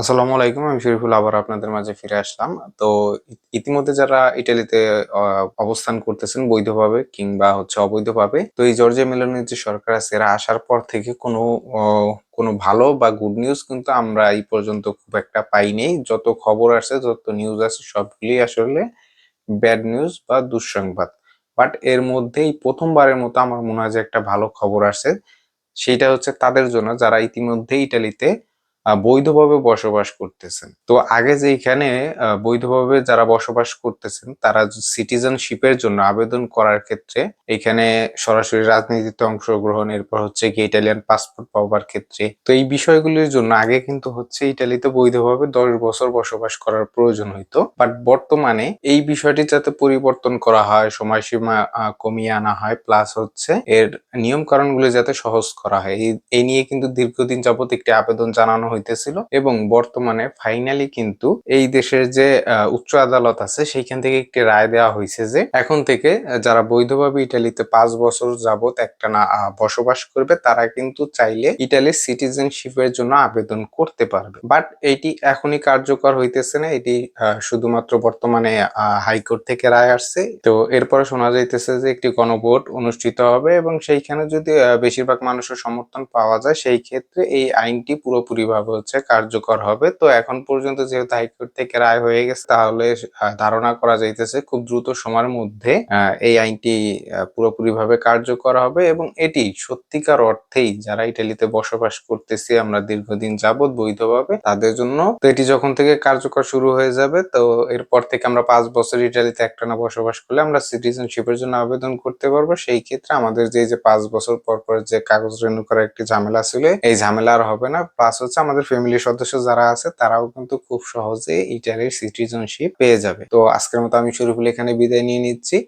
আসসালামু আলাইকুম, আমি শরীফুল, আবার আপনাদের মাঝে ফিরে আসলাম। তো ইতিমধ্যে যারা ইটালিতে অবস্থান করতেছেন বৈধভাবে কিংবা হচ্ছে অবৈধভাবে, তো এই জর্জিয়া মেলোনির যে সরকার আছে, এরা আসার পর থেকে কোনো কোনো ভালো বা গুড নিউজ কিন্তু আমরা এই পর্যন্ত খুব একটা পাইনি। যত খবর আছে যত নিউজ আছে সবগুলি আসলে ব্যাড নিউজ বা দুঃসংবাদ। বাট এর মধ্যেই প্রথমবারের মতো আমার মনে হয় যে একটা ভালো খবর আসে সেইটা হচ্ছে তাদের জন্য, যারা ইতিমধ্যে ইটালিতে বৈধভাবে বসবাস করতেছেন। তো আগে যে এখানে বৈধভাবে যারা বসবাস করতেছেন, তারা সিটিজেনশিপের জন্য আবেদন করার ক্ষেত্রে এখানে সরাসরি রাজনীতিতে অংশগ্রহণ, এরপর হচ্ছে কি ইটালিয়ান পাসপোর্ট পাওয়ার ক্ষেত্রে। তো এই বিষয়গুলির জন্য আগে কিন্তু হচ্ছে ইটালিতে বৈধভাবে দশ বছর বসবাস করার প্রয়োজন হইতো। বাট বর্তমানে এই বিষয়টি যাতে পরিবর্তন করা হয়, সময়সীমা কমিয়ে আনা হয় প্লাস হচ্ছে এর নিয়ম কারণগুলো যাতে সহজ করা হয় এই নিয়ে কিন্তু দীর্ঘদিন যাবত একটি আবেদন জানানো হইতেছিল এবং বর্তমানে ফাইনালি কিন্তু এই দেশের যে উচ্চ আদালত আছে সেইখান থেকে একটি রায় দেওয়া হয়েছে যে, এখন থেকে যারা বৈধভাবে ইটালিতে পাঁচ বছর যাবত একটা না বসবাস করবে তারা কিন্তু চাইলে ইটালির সিটিজেনশিপের জন্য আবেদন করতে পারবে। বাট এটি এখনই কার্যকর হইতেছে না। এটি শুধুমাত্র বর্তমানে হাইকোর্ট থেকে রায় আসছে। তো এরপরে শোনা যাইতেছে যে একটি গণভোট অনুষ্ঠিত হবে এবং সেইখানে যদি বেশিরভাগ মানুষের সমর্থন পাওয়া যায়, সেই ক্ষেত্রে এই আইনটি পুরোপুরি ভাবে হচ্ছে কার্যকর হবে। তো এখন পর্যন্ত যেহেতু হাইকোর্ট থেকে রায় হয়ে গেছে, তাহলে ধারণা করা যাইতেছে খুব দ্রুত সময়ের মধ্যে এই আইনটি পুরোপুরি ভাবে কার্যকর হবে এবং এটি সত্যিকার অর্থেই যারা ইটালিতে বসবাস করতেছি, আমরা দীর্ঘদিন যাবৎ বৈধভাবে, তাদের জন্য তো এটি যখন থেকে কার্যকর শুরু হয়ে যাবে, তো এরপর থেকে আমরা পাঁচ বছর ইটালিতে একটানা বসবাস করলে আমরা সিটিজেনশিপের জন্য আবেদন করতে পারব। সেই ক্ষেত্রে আমাদের যে যে পাঁচ বছর পর পর যে কাগজ রেনু করার একটি ঝামেলা ছিল, এই ঝামেলা আর হবে না। প্লাস হচ্ছে আমাদের ফ্যামিলির সদস্য যারা আছে, তারাও কিন্তু খুব সহজে ইটালির সিটিজেনশিপ পেয়ে যাবে। তো আজকের মতো আমি শরীফুল এখানে বিদায় নিয়ে নিচ্ছি।